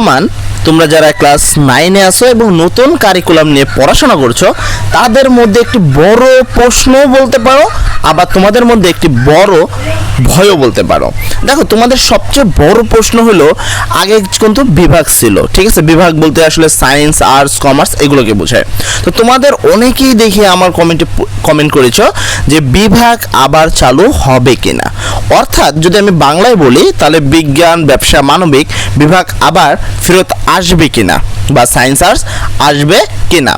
বর্তমান তোমরা যারা ক্লাস নাইনে আসো এবং নতুন কারিকুলাম নিয়ে পড়াশোনা করছ, তাদের মধ্যে একটি বড় প্রশ্ন বলতে পারো, আবার তোমাদের মধ্যে একটি বড় ভয়ও বলতে পারো। দেখো, তোমাদের সবচেয়ে বড় প্রশ্ন হলো, আগে কিন্তু বিভাগ ছিল, ঠিক আছে? বিভাগ বলতে আসলে সায়েন্স আর্টস কমার্স এগুলোকে বোঝায়। তো তোমাদের অনেকেই দেখে আমার কমেন্টে কমেন্ট করেছ যে বিভাগ আবার চালু হবে কিনা। অর্থাৎ যদি আমি বাংলায় বলি, তাহলে বিজ্ঞান, ব্যবসা, মানবিক বিভাগ আবার ফেরত আসবে কিনা বা সায়েন্স আর্টস আসবে কিনা?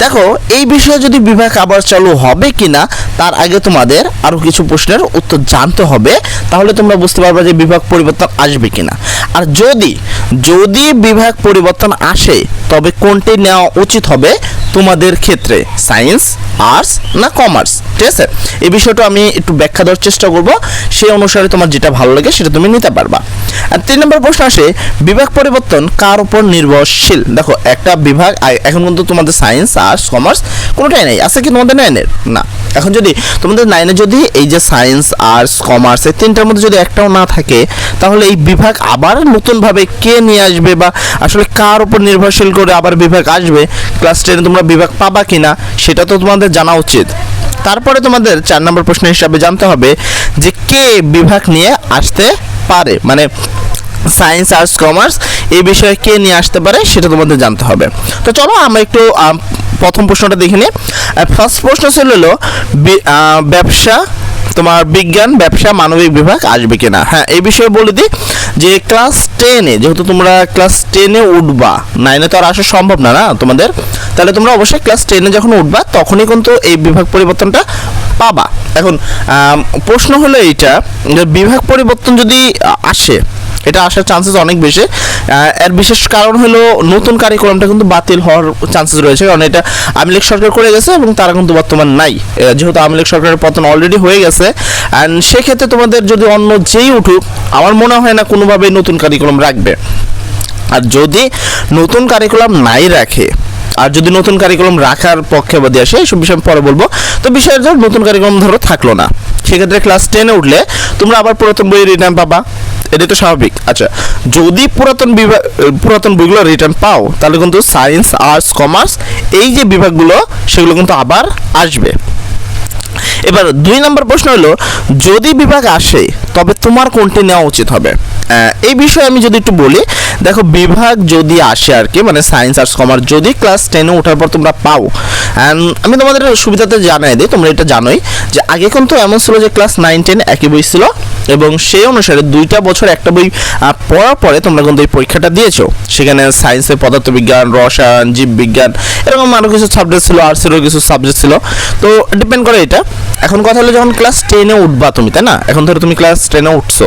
দেখো, এই বিষয়ে যদি বিভাগ আবার চালু হবে কিনা, তার আগে তোমাদের আরও কিছু প্রশ্নের উত্তর জানতে হবে, তাহলে তোমরা বুঝতে পারবে যে বিভাগ পরিবর্তন আসবে কিনা। আর যদি যদি বিভাগ পরিবর্তন আসে, তবে কোনটি নেওয়া উচিত হবে তোমাদের ক্ষেত্রে? সায়েন্স আর্টস না কমার্স ঠিক আছে? এই বিষয়টা আমি একটু ব্যাখ্যা দেওয়ার চেষ্টা করব। সেই অনুসারে তোমার যেটা ভালো লাগে সেটা তুমি নিতে পারবা। আর তিন নম্বর প্রশ্ন আসে, বিভাগ পরিবর্তন কার উপর নির্ভরশীল? দেখো, একটা বিভাগ এখন কিন্তু তোমাদের সায়েন্স আর্টস কমার্স কোনোটাই নেই। আছে কি তোমাদের নাইনের না। এখন যদি তোমাদের নাইনে যদি এই যে সায়েন্স আর্টস কমার্স এই তিনটার মধ্যে যদি একটাও না থাকে, তাহলে এই বিভাগ আবার নতুনভাবে কে নিয়ে আসবে বা আসলে কার উপর নির্ভরশীল করে আবার বিভাগ আসবে? ক্লাস টেনে তোমরা বিভাগ পাবা কিনা, সেটা তো তোমাদের জানা উচিত। তারপরে তোমাদের চার নম্বর প্রশ্ন হিসাবে জানতে হবে যে কে বিভাগ নিয়ে আসতে পারে? মানে সায়েন্স, আর্টস, কমার্স এই বিষয়ে কে নিয়ে আসতে পারে সেটা তোমাদের জানতে হবে। তো চলো আমরা একটু প্রথম প্রশ্নটা দেখে নিই। ফার্স্ট প্রশ্ন ছিল হলো ব্যবসা, তোমার বিজ্ঞান, ব্যবসা, মানবিক বিভাগ আসবে কিনা? হ্যাঁ এই বিষয়ে বলে দিই যে ক্লাস টেনে যেহেতু তোমরা ক্লাস টেনে উঠবা নাইনে তো আর আসা সম্ভব না না তোমাদের। তাহলে তোমরা অবশ্যই ক্লাস টেনে যখন উঠবা, তখনই কিন্তু এই বিভাগ পরিবর্তনটা পাবা। এখন প্রশ্ন হলো এইটা, যে বিভাগ পরিবর্তন যদি আসে, এটা আসার চান্সেস অনেক বেশি। এর বিশেষ কারণ হলো নতুন কারিকুলামটা কিন্তু বাতিল হওয়ার চান্সেস রয়েছে। কারণ এটা আওয়ামী লীগ সরকার করে গেছে এবং তারা কিন্তু বর্তমান নাই। যেহেতু আওয়ামী লীগ সরকারের পতন অলরেডি হয়ে গেছে। অ্যান্ড সেক্ষেত্রে তোমাদের যদি অন্য যেই উঠুক, আমার মনে হয় না কোনোভাবেই নতুন কারিকুলাম রাখবে। আর যদি নতুন কারিকুলাম নাই রাখে আর যদি নতুন কারিকুলাম রাখার পক্ষে বাদী আসে এইসব বিষয় পরে বলব। তো বিষয়ের ধর নতুন কারিকুলাম ধরো থাকল না। সেক্ষেত্রে ক্লাস টেনে উঠলে তোমরা আবার পুরাতন বই রিটার্ন পাবা। এটা তো স্বাভাবিক। আচ্ছা যদি পুরাতন বিভাগ পুরাতন বইগুলো রিটার্ন পাও, তাহলে কিন্তু সায়েন্স আর্টস কমার্স এই যে বিভাগগুলো, সেগুলো কিন্তু আবার আসবে। এবার দুই নম্বর প্রশ্ন হলো, যদি বিভাগ আসে, তবে তোমার কোনটি নেওয়া উচিত হবে? এই বিষয়ে আমি যদি একটু বলি, দেখো বিভাগ যদি আসে আর কি মানে সায়েন্স আর্টস কমার্স যদি ক্লাস টেনে ওঠার পর তোমরা পাও আমি তোমাদের সুবিধাতে জানাই দিই, তোমরা এটা জানোই যে আগে কিন্তু এমন ছিল যে ক্লাস নাইন টেন একই বই ছিল এবং সেই অনুসারে দুইটা বছর একটা বই পড়ার পরে তোমরা কিন্তু এই পরীক্ষাটা দিয়েছ। সেখানে সায়েন্সে পদার্থবিজ্ঞান, রসায়ন, জীববিজ্ঞান, এরকম আরও কিছু সাবজেক্ট ছিল আর্টসেরও কিছু সাবজেক্ট ছিল। তো ডিপেন্ড করে এটা। এখন কথা হলো যখন ক্লাস টেনে উঠবা তুমি, তাই না? এখন ধরো তুমি ক্লাস টেনে উঠছো।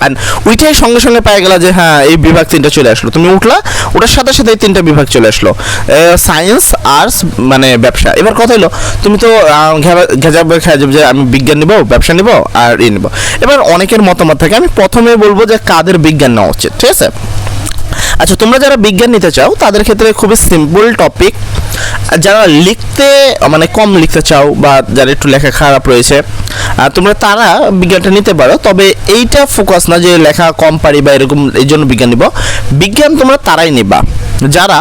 অ্যান্ড ওইটাই সঙ্গে সঙ্গে পাই গেলা যে হ্যাঁ এই বিভাগ তিনটা চলে আসলো। তুমি উঠলা, ওটার সাথে সাথে তিনটা বিভাগ চলে আসলো। সায়েন্স আর্টস মানে ব্যবসা। এবার কথা হলো, তুমি তো ঘেজাবে যাবে যে আমি বিজ্ঞান নিব, ব্যবসা নিব আর ই নিব। এবার অনেকের মতামত থাকে, আমি প্রথমে বলব যে কাদের বিজ্ঞান নেওয়া উচিত, ঠিক আছে? আচ্ছা তোমরা যারা বিজ্ঞান নিতে চাও, তাদের ক্ষেত্রে খুবই সিম্পল টপিক যারা লিখতে মানে কম লিখতে চাও বা যারা একটু লেখা খারাপ রয়েছে তোমরা তারা বিজ্ঞানটা নিতে পারো। তবে এইটা ফোকাস না যে লেখা কম পারি বা এরকম এই জন্য বিজ্ঞান নিব। বিজ্ঞান তোমরা তারাই নিবা। যারা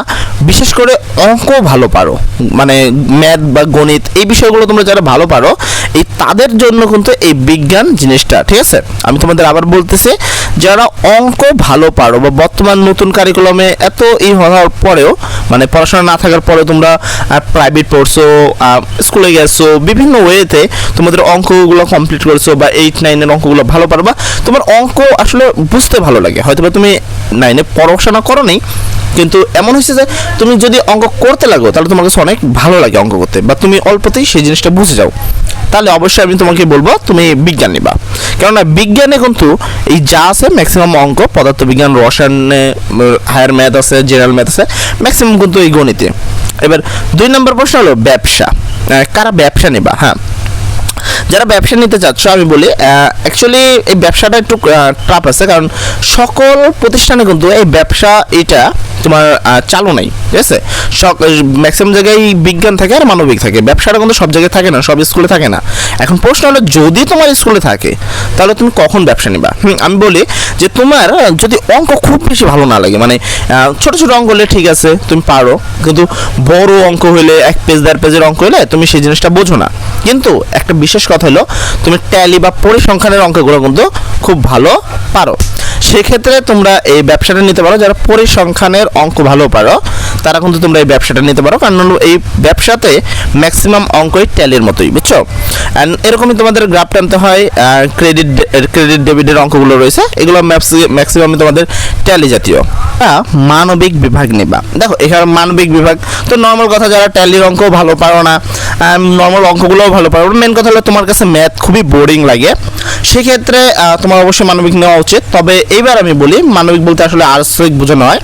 বিশেষ করে অঙ্ক ভালো পারো মানে ম্যাথ বা গণিত এই বিষয়গুলো তোমরা যারা ভালো পারো, এই তাদের জন্য কিন্তু এই বিজ্ঞান জিনিসটা, ঠিক আছে? আমি তোমাদের আবার বলতেছি যারা অঙ্ক ভালো পারো বা বর্তমান নতুন কারিকুলামে এত ই হওয়ার পরেও মানে পড়াশোনা না থাকার পরে তোমরা প্রাইভেট পড়ছো স্কুলে গেছো, বিভিন্ন ওয়েতে তোমাদের অঙ্কগুলো কমপ্লিট করছ বা এইট নাইনের অঙ্কগুলো ভালো পারবা তোমার অঙ্ক আসলে বুঝতে ভালো লাগে। হয়তো বা তুমি নাইনে পড়াশোনা করো নি কিন্তু এমন হয়েছে যে তুমি যদি অঙ্ক করতে লাগো, তাহলে তোমার কাছে অনেক ভালো লাগে অঙ্ক করতে বা তুমি অল্পতেই সেই জিনিসটা বুঝে যাও। তাহলে অবশ্যই আমি তোমাকে বলব, তুমি বিজ্ঞান নিবা। কেননা বিজ্ঞানে কিন্তু এই যা আছে ম্যাক্সিমাম অঙ্ক, পদার্থবিজ্ঞান, রসায়নে হায়ার ম্যাথ আছে জেনারেল ম্যাথ আছে ম্যাক্সিমাম কিন্তু এই গণিতে। এবার দুই নম্বর প্রশ্ন হলো ব্যবসা। কারা ব্যবসা নেবা? হ্যাঁ। যারা ব্যবসা নিতে চাচ্ছ, আমি বলি অ্যাকচুয়ালি এই ব্যবসাটা একটু ট্রাপ আছে, কারণ সকল প্রতিষ্ঠানে কিন্তু এই ব্যবসা, এটা তোমার চালু নেই, ঠিক আছে? ম্যাক্সিমাম জায়গায় বিজ্ঞান থাকে আর মানবিক থাকে। ব্যবসাটা কিন্তু সব জায়গায় থাকে না, সব স্কুলে থাকে না। এখন প্রশ্ন হলো, যদি তোমার স্কুলে থাকে তাহলে তুমি কখন ব্যবসা নিবা? আমি বলি যে তোমার যদি অঙ্ক খুব বেশি ভালো না লাগে মানে ছোট ছোট অঙ্ক হলে ঠিক আছে, তুমি পারো, কিন্তু বড় অঙ্ক হলে এক পেজ দেড় পেজের অঙ্ক হলে তুমি সেই জিনিসটা বোঝো না। কিন্তু একটা বিশেষ কথা হলো, তুমি ট্যালি বা পরিসংখ্যানের অঙ্কগুলো কিন্তু খুব ভালো পারো। সেক্ষেত্রে তোমরা এই ব্যবসাটা নিতে পারো, যারা পরিসংখ্যানের অঙ্ক ভালো পারো তারা কিন্তু তোমরা এই ব্যবসাটা নিতে পারো। কারণ এই ব্যবসাতে ম্যাক্সিমাম অঙ্কই ট্যালির মতোই, বুঝছ? অ্যান্ড এরকমই তোমাদের গ্রাফ টানতে হয় ক্রেডিট ক্রেডিট ডেবিটের অঙ্কগুলো রয়েছে। এগুলো ম্যাক্সিমাম তোমাদের ট্যালি জাতীয়। হ্যাঁ মানবিক বিভাগ নিবা। দেখো, এখানে মানবিক বিভাগ, তো নর্মাল কথা যারা ট্যালির অঙ্ক ভালো পারো না নর্মাল অঙ্কগুলোও ভালো পারো মেন কথা হলো তোমার কাছে ম্যাথ খুবই বোরিং লাগে। সেক্ষেত্রে তোমার অবশ্যই মানবিক নেওয়া উচিত। তবে এইবার আমি বলি, মানবিক বলতে আসলে আর্টসিক বোঝানো হয়।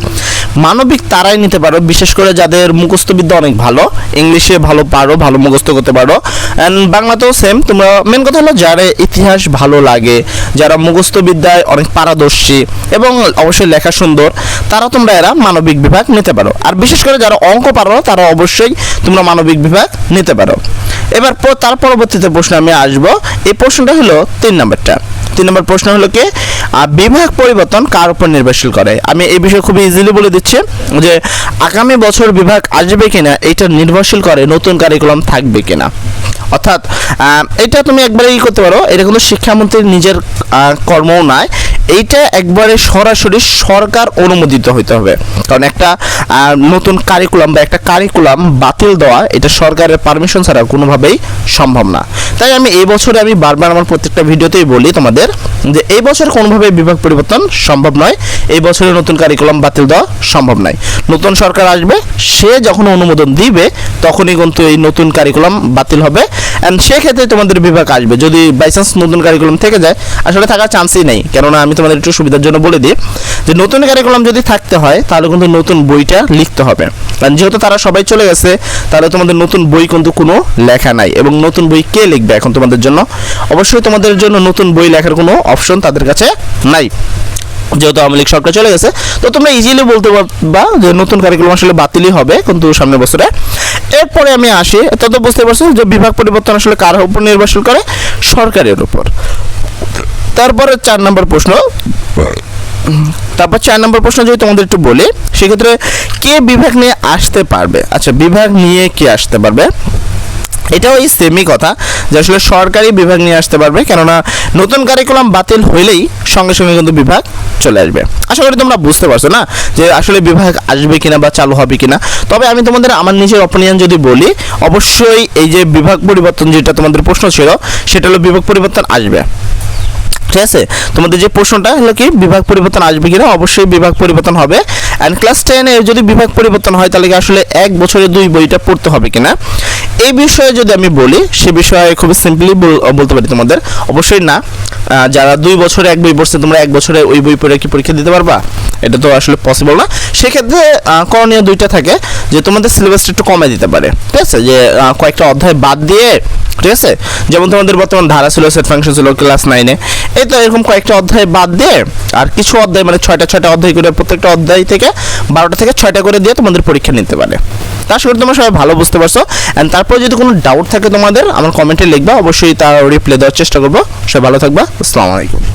মানবিক তারাই নিতে পারো, বিশেষ করে যাদের মুখস্থবিদ্যা অনেক ভালো, ইংলিশে ভালো পারো, ভালো মুখস্থ করতে পারো। অ্যান্ড বাংলাতেও সেম তোমরা মেন কথা হলো যারা ইতিহাস ভালো লাগে, যারা মুখস্থবিদ্যায় অনেক পারদর্শী এবং অবশ্যই লেখা সুন্দর, তারা তোমরা এরা মানবিক বিভাগ নিতে পারো। আর বিশেষ করে যারা অঙ্ক পারো তারা অবশ্যই তোমরা মানবিক বিভাগ নিতে পারো। এবার তার পরবর্তীতে প্রশ্ন আমি আসব। এই প্রশ্নটা হলো তিন নম্বরটা। তিন নম্বর প্রশ্ন হলো কি? বিভাগ পরিবর্তন কার উপর নির্ভরশীল করে? আমি এই বিষয়ে খুবই ইজিলি বলে দিচ্ছি যে আগামী বছর বিভাগ আসবে কিনা, এটা নির্ভরশীল করে নতুন কারিকুলাম থাকবে কিনা। অর্থাৎ এটা তুমি একবারে ই করতে পারো, এটা কিন্তু শিক্ষামন্ত্রীর নিজের কর্মও নয়, এইটা একবারে সরাসরি সরকার অনুমোদিত হইতে হবে। কারণ একটা নতুন কারিকুলাম বা একটা কারিকুলাম বাতিল দেওয়া, এটা সরকারের পারমিশন ছাড়া কোনোভাবেই সম্ভব না। তাই আমি এই বছরে আমি বারবার আমার প্রত্যেকটা ভিডিওতেই বলি তোমাদের যে এই বছর কোনোভাবে বিভাগ পরিবর্তন সম্ভব নয়, এই বছরে নতুন কারিকুলাম বাতিল দেওয়া সম্ভব নয়। নতুন সরকার আসবে, সে যখন অনুমোদন দিবে, তখনই কিন্তু এই নতুন কারিকুলাম বাতিল হবে। অ্যান্ড সেক্ষেত্রে তোমাদের বিভাগ আসবে। যদি বাই চান্স নতুন কারিকুলাম থেকে যায়, আসলে থাকার চান্সই নেই। কেননা আমি তোমাদের একটু সুবিধার জন্য বলে দিই, যে নতুন কারিকুলাম যদি থাকতে হয়, তাহলে কিন্তু নতুন বইটা লিখতে হবে। কারণ যেহেতু তারা সবাই চলে গেছে, তাহলে তোমাদের নতুন বই কিন্তু কোনো লেখা নাই। এবং নতুন বই কে লিখবে এখন তোমাদের জন্য? অবশ্যই তোমাদের জন্য নতুন বই লেখার কোনো অপশন তাদের কাছে নাই। যেহেতু আওয়ামী লীগ সরকার চলে গেছে, তো তোমরা ইজিলি বলতে পারবা যে নতুন কারিকুলাম আসলে বাতিলই হবে কিন্তু সামনের বছরে। এরপরে আমি আসি তত বুঝতে পারছ যে বিভাগ পরিবর্তন আসলে কার উপর নির্ভরশীল করে? সরকারের উপর। তারপরে চার নম্বর প্রশ্ন। তারপর চার নম্বর প্রশ্ন যদি তোমাদের একটু বলি, সেক্ষেত্রে কে বিভাগ নিয়ে আসতে পারবে? আচ্ছা বিভাগ নিয়ে কে আসতে পারবে? এটাও এই সেমই কথা, যে আসলে সরকারি বিভাগ নিয়ে আসতে পারবে, কেননা নতুন কারিকুলাম বাতিল হইলেই সঙ্গে সঙ্গে কিন্তু বিভাগ চলে আসবে। আশা করি তোমরা বুঝতে পারছ না যে আসলে বিভাগ আসবে কিনা বা চালু হবে কিনা। তবে আমি তোমাদের আমার নিজের অপিনিয়ন যদি বলি, অবশ্যই এই যে বিভাগ পরিবর্তন যেটা তোমাদের প্রশ্ন ছিল, সেটা হলো বিভাগ পরিবর্তন আসবে। ঠিক আছে? তোমাদের যে প্রশ্নটা হলো কি, বিভাগ পরিবর্তন আসবে কিনা? অবশ্যই বিভাগ পরিবর্তন হবে। অ্যান্ড ক্লাস টেনে যদি বিভাগ পরিবর্তন হয়, তাহলে কি আসলে এক বছরে দুই বইটা পড়তে হবে কিনা? এই বিষয়ে যদি আমি বলি, সে বিষয়ে খুব সিম্পলি বলতে পারি তোমাদের। অবশ্যই না। যারা দুই বছরে এক বই পড়ছে, তোমরা এক বছরে ওই বই পড়ে কি পরীক্ষা দিতে পারবা? এটা তো আসলে পসিবল না। সেক্ষেত্রে করণীয় দুইটা থাকে যে তোমাদের সিলেবাসটা একটু কমে দিতে পারে, ঠিক আছে? যে কয়েকটা অধ্যায় বাদ দিয়ে, ঠিক আছে? যেমন তোমাদের বর্তমান ধারা ছিল সেট ফাংশন ছিল ক্লাস নাইনে এই তো এরকম কয়েকটা অধ্যায় বাদ দিয়ে, আর কিছু অধ্যায় মানে ছয়টা ছয়টা অধ্যায় করে, প্রত্যেকটা অধ্যায় থেকে বারোটা থেকে ছয়টা করে দিয়ে তোমাদের পরীক্ষা নিতে পারে। তা আশা তোমরা সবাই ভালো বুঝতে পারছ। অ্যান্ড তারপর যদি কোনো ডাউট থাকে তোমাদের, আমার কমেন্টে লিখবা, অবশ্যই তার রিপ্লাই দেওয়ার চেষ্টা করব। সবাই ভালো থাকবা। আসসালামু আলাইকুম।